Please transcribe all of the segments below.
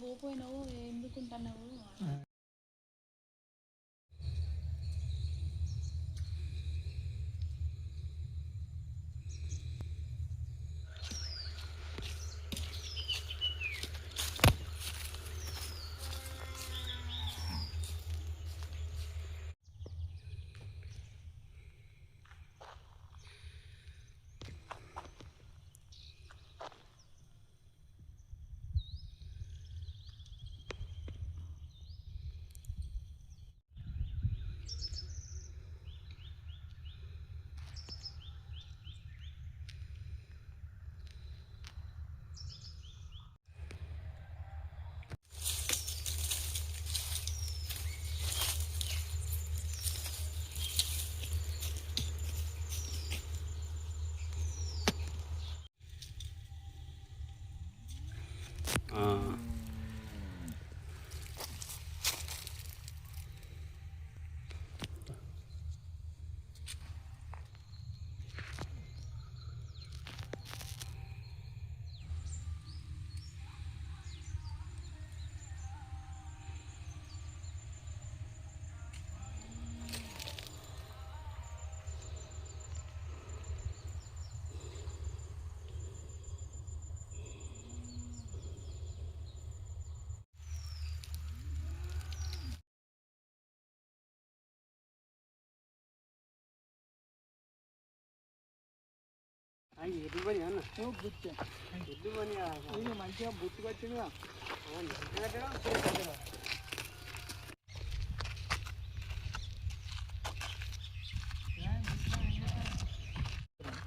పోపోయినావు ఎందుకుంటున్నావు? మంచిగా బుట్టుకొచ్చిందిగా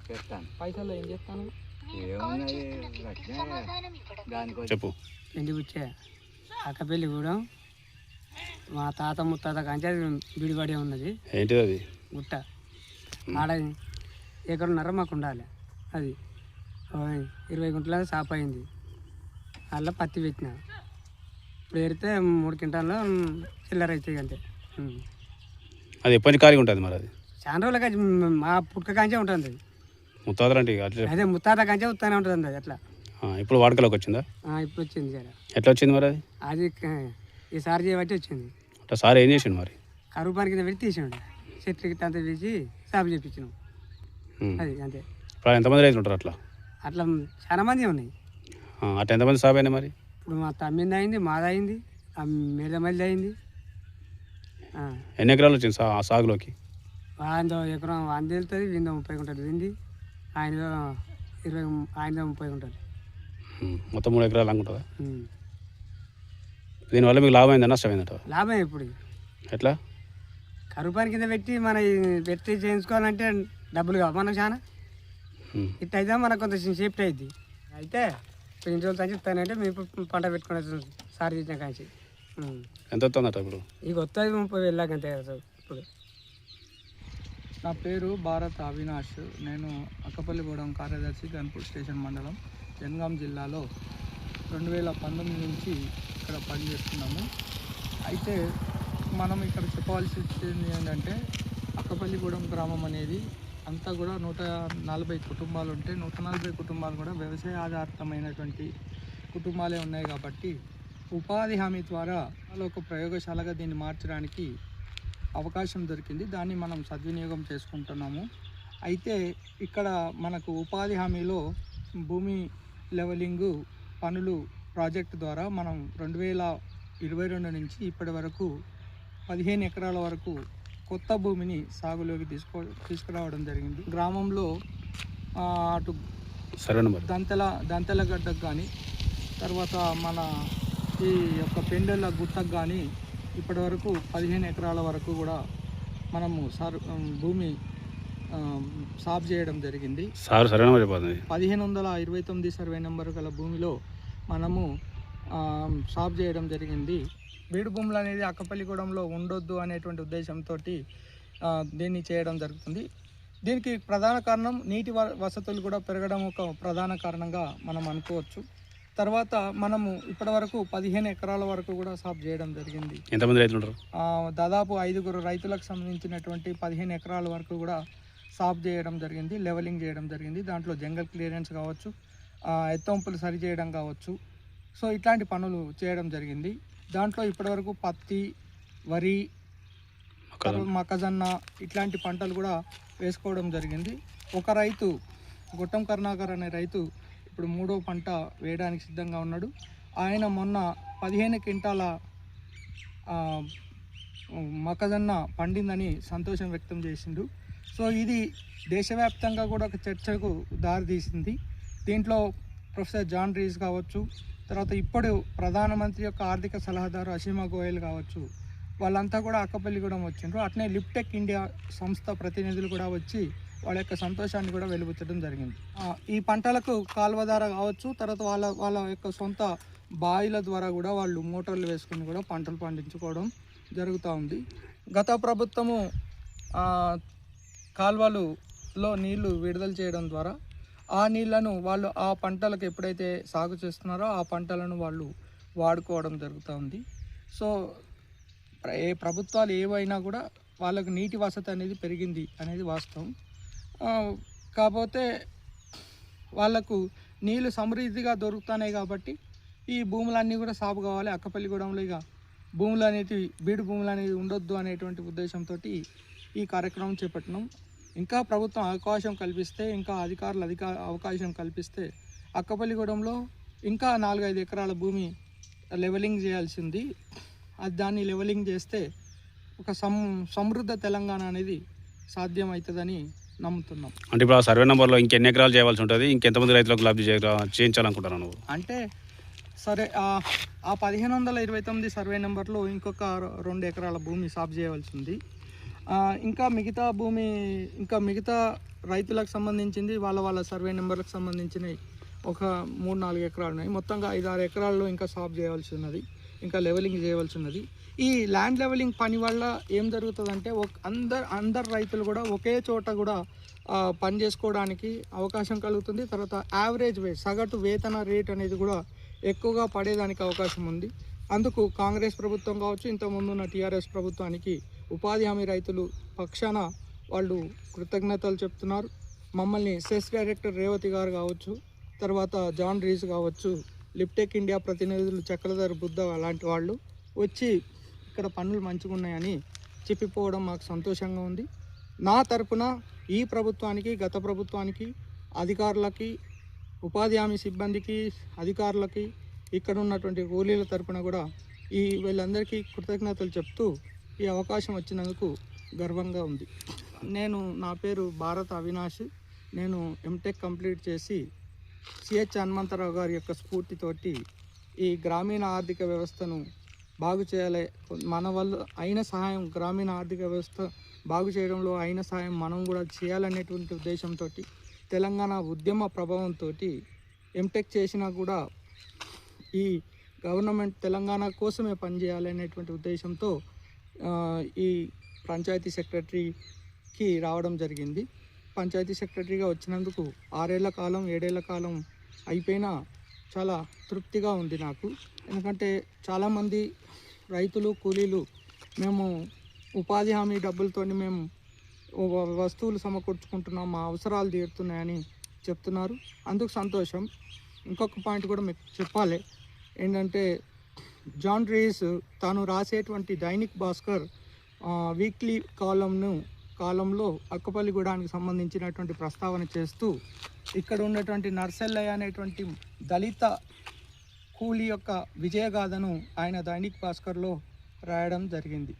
చేస్తాను పైసలు ఏం చేస్తాను? చెప్పు. పెళ్ళి పుచ్చే అక్కపెళ్ళి కూడా మా తాత ముత్తాత కంటే బిడిబడి ఉన్నది. ఏంటిది అది? గుట్ట ఆడ ఎకరున్నర మాకు ఉండాలి. అది. ఇరవై గుంటల సాప్ అయింది. అలా పత్తి పెట్టిన. ఇప్పుడు ఏరితే మూడు క్వింటాల్లో చిల్లర అవుతాయి అంతే. అది ఎప్పటి ఖాళీగా ఉంటుంది మరి అది? చాలా రోజుల కంచి మా పుట్టుక కంచే ఉంటుంది. అది. ముత్తాతలు అంటే అట్లా. అదే ముత్తాత కంచే ఉత్తానే ఉంటుంది అది అట్లా. ఆ, ఇప్పుడు వాడుకలోకి వచ్చిందా? ఇప్పుడు వచ్చింది జర. ఎట్లా వచ్చింది మరి అది? అది ఈసారి చేయబట్టి వచ్చింది. సార్ ఏం చేసిండు మరి? కరువు పని కింద పెట్టి తీసిండు. చెట్లు గిట్ట అంతా తీసి సాగు చేపించినాం. అది అంతే. ఇప్పుడు ఎంతమంది రైతులు ఉంటారు అట్లా? అట్లా చాలా మంది ఉన్నాయి. అట్లా ఎంతమంది సాగు అయినాయి మరి? ఇప్పుడు మా తమ్మింది అయింది మాది అయింది ఆ మీద మళ్ళీ అయింది ఎన్ని ఎకరాలు వచ్చింది సా సాగులోకి? ఆయనదో ఎకరం వంద వెళ్తుంది వింద ముప్పై ఉంటుంది వింది ఆయన ఇరవై ఆయన ముప్పై ఉంటుంది మొత్తం మూడు ఎకరాలు అనుకుంటుందా. దీనివల్ల మీకు లాభం అయిందా నష్టమైందట లాభం ఇప్పుడు. ఎట్లా? కరువు పని కింద పెట్టి మన పెట్టి చేయించుకోవాలంటే డబ్బులు కావు. మనకు చాలా ఇట్ అయితే మనకు కొంత సేఫ్టీ అయింది అయితే ఇంటి రోజులు చెప్తానంటే మీ పంట పెట్టుకునే సార్ చేసిన కాంచి. ఎంత వస్తుందట ఇప్పుడు? ఇక వస్తుంది ముప్పై వేలు అంతే కదా ఇప్పుడు. నా పేరు భారత్ అవినాష్. నేను అక్కపల్లిగూడెం కార్యదర్శి గన్పూర్ స్టేషన్ మండలం జనగాం జిల్లాలో రెండు వేల పంతొమ్మిది నుంచి ఇక్కడ పనిచేస్తున్నాము. అయితే మనం ఇక్కడ చెప్పవలసింది ఏంటంటే అక్కపల్లిగూడెం గ్రామం అనేది అంతా కూడా నూట నలభై కుటుంబాలు ఉంటే నూట నలభై కుటుంబాలు కూడా వ్యవసాయ ఆధారితమైనటువంటి కుటుంబాలే ఉన్నాయి కాబట్టి ఉపాధి హామీ ద్వారా ఒక ప్రయోగశాలగా దీన్ని మార్చడానికి అవకాశం దొరికింది. దాన్ని మనం సద్వినియోగం చేసుకుంటున్నాము. అయితే ఇక్కడ మనకు ఉపాధి హామీలో భూమి లెవలింగు పనులు ప్రాజెక్ట్ ద్వారా మనం రెండు వేల ఇరవై రెండు నుంచి ఇప్పటి వరకు పదిహేను ఎకరాల వరకు కొత్త భూమిని సాగులోకి తీసుకో తీసుకురావడం జరిగింది. గ్రామంలో అటు దంతెల దంతెల గడ్డకు కానీ తర్వాత మన ఈ యొక్క పెండెల గుట్టకు కానీ ఇప్పటి వరకు పదిహేను ఎకరాల వరకు కూడా మనము సార్ భూమి సాగు చేయడం జరిగింది. పదిహేను వందల ఇరవై తొమ్మిది సర్వే నెంబర్ గల భూమిలో మనము సాగు చేయడం జరిగింది. బీడు భూములు అనేది అక్కపల్లిగూడెంలో ఉండొద్దు అనేటువంటి ఉద్దేశంతో దీన్ని చేయడం జరుగుతుంది. దీనికి ప్రధాన కారణం నీటి వసతులు కూడా పెరగడం ఒక ప్రధాన కారణంగా మనం అనుకోవచ్చు. తర్వాత మనము ఇప్పటివరకు పదిహేను ఎకరాల వరకు కూడా సాగు చేయడం జరిగింది. ఎంతమంది రైతులు దాదాపు ఐదుగురు రైతులకు సంబంధించినటువంటి పదిహేను ఎకరాల వరకు కూడా సాఫ్ చేయడం జరిగింది లెవెలింగ్ చేయడం జరిగింది. దాంట్లో జంగల్ క్లియరెన్స్ కావచ్చు ఎత్తొంపులు సరి చేయడం కావచ్చు. సో ఇట్లాంటి పనులు చేయడం జరిగింది. దాంట్లో ఇప్పటివరకు పత్తి వరి మొక్కజొన్న. ఇట్లాంటి పంటలు కూడా వేసుకోవడం జరిగింది. ఒక రైతు గొట్టం కరుణాకర్ అనే రైతు ఇప్పుడు మూడో పంట వేయడానికి సిద్ధంగా ఉన్నాడు. ఆయన మొన్న పదిహేను క్వింటాల మొక్కజొన్న పండిందని సంతోషం వ్యక్తం చేసిండు. సో ఇది దేశవ్యాప్తంగా కూడా ఒక చర్చకు దారితీసింది. దీంట్లో ప్రొఫెసర్ జాన్ రీస్ కావచ్చు తర్వాత ఇప్పుడు ప్రధానమంత్రి యొక్క ఆర్థిక సలహాదారు అసీమా గోయల్ కావచ్చు వాళ్ళంతా కూడా అక్కపల్లిగూడెం వచ్చిండ్రు. అట్నే లిప్టెక్ ఇండియా సంస్థ ప్రతినిధులు కూడా వచ్చి వాళ్ళ యొక్క సంతోషాన్ని కూడా వెలుబుచ్చడం జరిగింది. ఈ పంటలకు కాలువ ద్వారా కావచ్చు తర్వాత వాళ్ళ వాళ్ళ యొక్క సొంత బావిల ద్వారా కూడా వాళ్ళు మోటార్లు వేసుకుని కూడా పంటలు పండించుకోవడం జరుగుతూ ఉంది. గత ప్రభుత్వము ఆ, కాలువలులో నీళ్ళు విడుదల చేయడం ద్వారా ఆ నీళ్ళను వాళ్ళు ఆ పంటలకు ఎప్పుడైతే సాగు చేస్తున్నారో ఆ పంటలను వాళ్ళు వాడుకోవడం జరుగుతుంది సో ఏ ప్రభుత్వాలు ఏవైనా కూడా వాళ్ళకు నీటి వసతి అనేది పెరిగింది అనేది వాస్తవం. కాకపోతే వాళ్ళకు నీళ్ళు సమృద్ధిగా దొరుకుతున్నాయి కాబట్టి ఈ భూములన్నీ కూడా సాగు కావాలి. అక్కపల్లిగూడెంలో ఇక భూములు అనేటివి బీడు భూములు అనేది ఉండొద్దు అనేటువంటి ఉద్దేశంతో ఈ కార్యక్రమం చేపట్టినాం. ఇంకా ప్రభుత్వం అవకాశం కల్పిస్తే ఇంకా అధికారులు అధిక అవకాశం కల్పిస్తే అక్కపల్లిగూడెంలో ఇంకా నాలుగైదు ఎకరాల భూమి లెవెలింగ్ చేయాల్సింది. అది దాన్ని లెవెలింగ్ చేస్తే ఒక సం సమృద్ధ తెలంగాణ అనేది సాధ్యమవుతుందని నమ్ముతున్నాం. అంటే ఇప్పుడు ఆ సర్వే నెంబర్లో ఇంకెన్ని ఎకరాలు చేయవలసి ఉంటుంది? ఇంకెంతమంది రైతులకు లబ్ధి చేయ- చేయించాలనుకుంటున్నాను నువ్వు? అంటే సరే ఆ- పదిహేను వందల ఇరవై తొమ్మిది సర్వే నెంబర్లో ఇంకొక రెండు ఎకరాల భూమి సాగు చేయవలసి ఉంది. ఇంకా మిగతా భూమి ఇంకా మిగతా రైతులకు సంబంధించింది వాళ్ళ వాళ్ళ సర్వే నెంబర్లకు సంబంధించినవి ఒక మూడు నాలుగు ఎకరాలు ఉన్నాయి. మొత్తంగా ఐదు ఆరు ఎకరాల్లో ఇంకా సాఫ్ చేయవలసి ఉన్నది ఇంకా లెవెలింగ్ చేయవలసి ఉన్నది ఈ ల్యాండ్ లెవెలింగ్ పని వల్ల ఏం జరుగుతుందంటే ఒక అందరు అందరు రైతులు కూడా ఒకే చోట కూడా పని చేసుకోవడానికి అవకాశం కలుగుతుంది. తర్వాత యావరేజ్ వే సగటు వేతన రేట్ అనేది కూడా ఎక్కువగా పడేదానికి అవకాశం ఉంది. అందుకు కాంగ్రెస్ ప్రభుత్వం కావచ్చు ఇంతకుముందు ఉన్న టీఆర్ఎస్ ప్రభుత్వానికి ఉపాధి హామీ రైతులు పక్షాన వాళ్ళు కృతజ్ఞతలు చెప్తున్నారు. మమ్మల్ని సెస్ డైరెక్టర్ రేవతి గారు కావచ్చు తర్వాత జాన్ రీస్ కావచ్చు లిప్టెక్ ఇండియా ప్రతినిధులు చక్రధర్ బుద్ధ లాంటి వాళ్ళు వచ్చి ఇక్కడ పనులు మంచిగా ఉన్నాయని చెప్పిపోవడం మాకు సంతోషంగా ఉంది. నా తరపున ఈ ప్రభుత్వానికి గత ప్రభుత్వానికి అధికారులకి ఉపాధి హామీ సిబ్బందికి అధికారులకి ఇక్కడ ఉన్నటువంటి కూలీల తరపున కూడా ఈ వీళ్ళందరికీ కృతజ్ఞతలు చెప్తూ ఈ అవకాశం వచ్చినందుకు గర్వంగా ఉంది. నేను నా పేరు భారత్ అవినాష్. నేను ఎంటెక్ కంప్లీట్ చేసి సిహెచ్ హనుమంతరావు గారి యొక్క స్ఫూర్తితోటి ఈ గ్రామీణ ఆర్థిక వ్యవస్థను బాగు చేయాలి మన వల్ల అయిన సహాయం గ్రామీణ ఆర్థిక వ్యవస్థ బాగు చేయడంలో అయిన సహాయం మనం కూడా చేయాలనేటువంటి ఉద్దేశంతో తెలంగాణ ఉద్యమ ప్రభావంతో ఎంటెక్ చేసినా కూడా ఈ గవర్నమెంట్ తెలంగాణ కోసమే పనిచేయాలనేటువంటి ఉద్దేశంతో ఈ పంచాయతీ సెక్రటరీకి రావడం జరిగింది. పంచాయతీ సెక్రటరీగా వచ్చినందుకు ఆరేళ్ళ కాలం ఏడేళ్ళ కాలం అయిపోయినా చాలా తృప్తిగా ఉంది నాకు. ఎందుకంటే చాలామంది రైతులు కూలీలు మేము ఉపాధి హామీ డబ్బులతోని మేము వస్తువులు సమకూర్చుకుంటున్నాం మా అవసరాలు తీరుతున్నాయని చెప్తున్నారు. అందుకు సంతోషం. ఇంకొక పాయింట్ కూడా మీకు చెప్పాలి. ఏంటంటే జాన్ రీస్ తాను రాసేటువంటి దైనిక్ భాస్కర్ వీక్లీ కాలంను కాలంలో అక్కపల్లిగూడానికి సంబంధించినటువంటి ప్రస్తావన చేస్తూ ఇక్కడ ఉన్నటువంటి నర్సెల్లయ్య అనేటువంటి దళిత కూలి యొక్క విజయగాథను ఆయన దైనిక్ భాస్కర్లో రాయడం జరిగింది.